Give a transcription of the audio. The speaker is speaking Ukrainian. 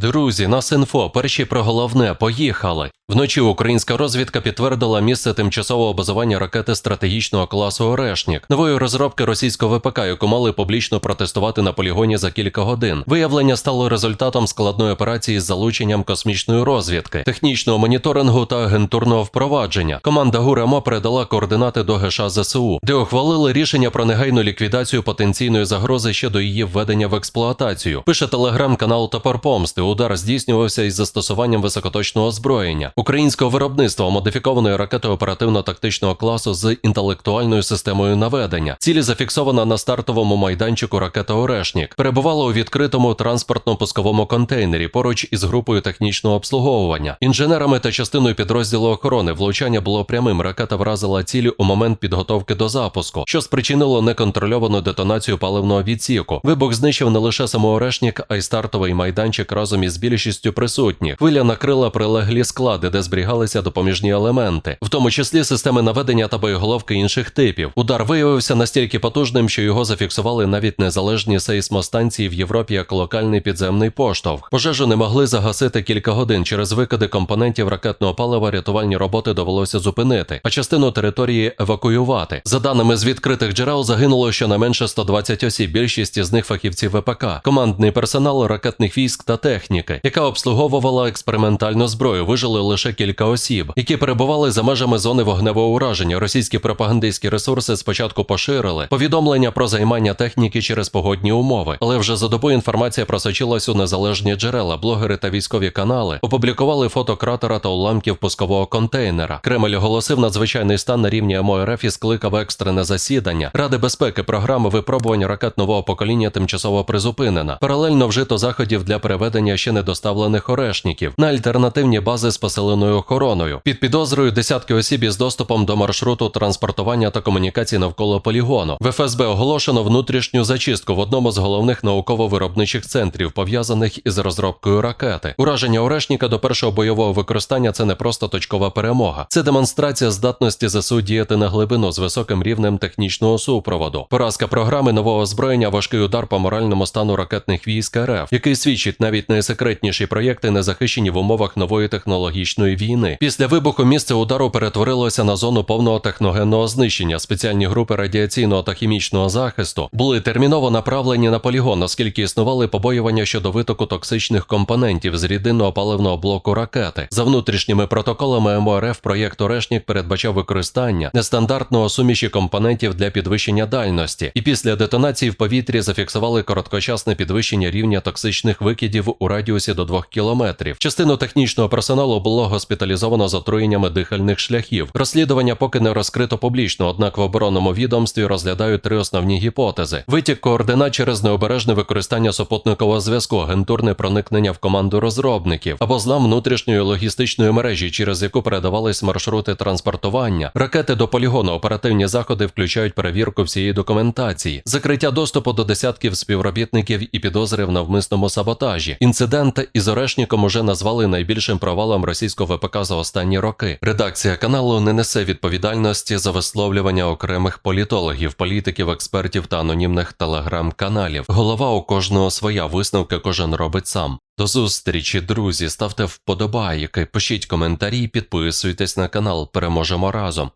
Друзі, нас інфо, перші про головне, поїхали. Вночі українська розвідка підтвердила місце тимчасового базування ракети стратегічного класу Орешнік, нової розробки російського ВПК, яку мали публічно протестувати на полігоні за кілька годин. Виявлення стало результатом складної операції з залученням космічної розвідки, технічного моніторингу та агентурного впровадження. Команда ГУРМО передала координати до ГШ ЗСУ, де ухвалили рішення про негайну ліквідацію потенційної загрози ще до її введення в експлуатацію. Пише телеграм-канал Топор Помсти. Удар здійснювався із застосуванням високоточного озброєння українського виробництва модифікованої ракети оперативно-тактичного класу з інтелектуальною системою наведення. Цілі зафіксована на стартовому майданчику ракета Орешнік. Перебувала у відкритому транспортно-пусковому контейнері поруч із групою технічного обслуговування. Інженерами та частиною підрозділу охорони влучання було прямим. Ракета вразила цілі у момент підготовки до запуску, що спричинило неконтрольовану детонацію паливного відсіку. Вибух знищив не лише саму Орешнік, а й стартовий майданчик разом із більшістю присутніх. Хвиля накрила прилеглі склади, де зберігалися допоміжні елементи, в тому числі системи наведення та боєголовки інших типів. Удар виявився настільки потужним, що його зафіксували навіть незалежні сейсмостанції в Європі як локальний підземний поштовх. Пожежу не могли загасити кілька годин через викиди компонентів ракетного палива. Рятувальні роботи довелося зупинити, а частину території евакуювати. За даними з відкритих джерел, загинуло щонайменше 120 осіб. Більшість із них фахівці ВПК, командний персонал ракетних військ та техніки, яка обслуговувала експериментальну зброю. Вижили лише кілька осіб, які перебували за межами зони вогневого ураження. Російські пропагандистські ресурси спочатку поширили повідомлення про займання техніки через погодні умови, але вже за добу інформація просочилась у незалежні джерела. Блогери та військові канали опублікували фото кратера та уламків пускового контейнера. Кремль оголосив надзвичайний стан на рівні МОРФ і скликав екстрене засідання. Ради безпеки програми випробувань ракет нового покоління тимчасово призупинена. Паралельно вжито заходів для переведення ще недоставлених орешників на альтернативні бази з посиленою охороною. Під підозрою десятки осіб із доступом до маршруту транспортування та комунікацій навколо полігону. В ФСБ оголошено внутрішню зачистку в одному з головних науково-виробничих центрів, пов'язаних із розробкою ракети. Ураження Орешніка до першого бойового використання це не просто точкова перемога, це демонстрація здатності ЗСУ діяти на глибину з високим рівнем технічного супроводу. Поразка програми нового озброєння, важкий удар по моральному стану ракетних військ РФ, який свідчить навіть найсекретніші проєкти не захищені в умовах нової технологічної війни. Після вибуху місце удару перетворилося на зону повного техногенного знищення. Спеціальні групи радіаційного та хімічного захисту були терміново направлені на полігон, оскільки існували побоювання щодо витоку токсичних компонентів з рідинного паливного блоку ракети. За внутрішніми протоколами МОРФ проєкт Орешнік передбачав використання нестандартного суміші компонентів для підвищення дальності, і після детонації в повітрі зафіксували короткочасне підвищення рівня токсичних викидів у радіусі до 2 кілометрів. Частину технічного персоналу було госпіталізовано з отруєннями дихальних шляхів. Розслідування поки не розкрито публічно, однак в оборонному відомстві розглядають три основні гіпотези: витік координат через необережне використання супутникового зв'язку, агентурне проникнення в команду розробників або злам внутрішньої логістичної мережі, через яку передавались маршрути транспортування, ракети до полігону. Оперативні заходи включають перевірку всієї документації, закриття доступу до десятків співробітників і підозри в навмисному саботажі. Інцидент із Орешніком уже назвали найбільшим провалом російського ВПК за останні роки. Редакція каналу не несе відповідальності за висловлювання окремих політологів, політиків, експертів та анонімних телеграм-каналів. Голова у кожного своя висновки кожен робить сам. До зустрічі, друзі. Ставте вподобайки, пишіть коментарі, підписуйтесь на канал. Переможемо разом.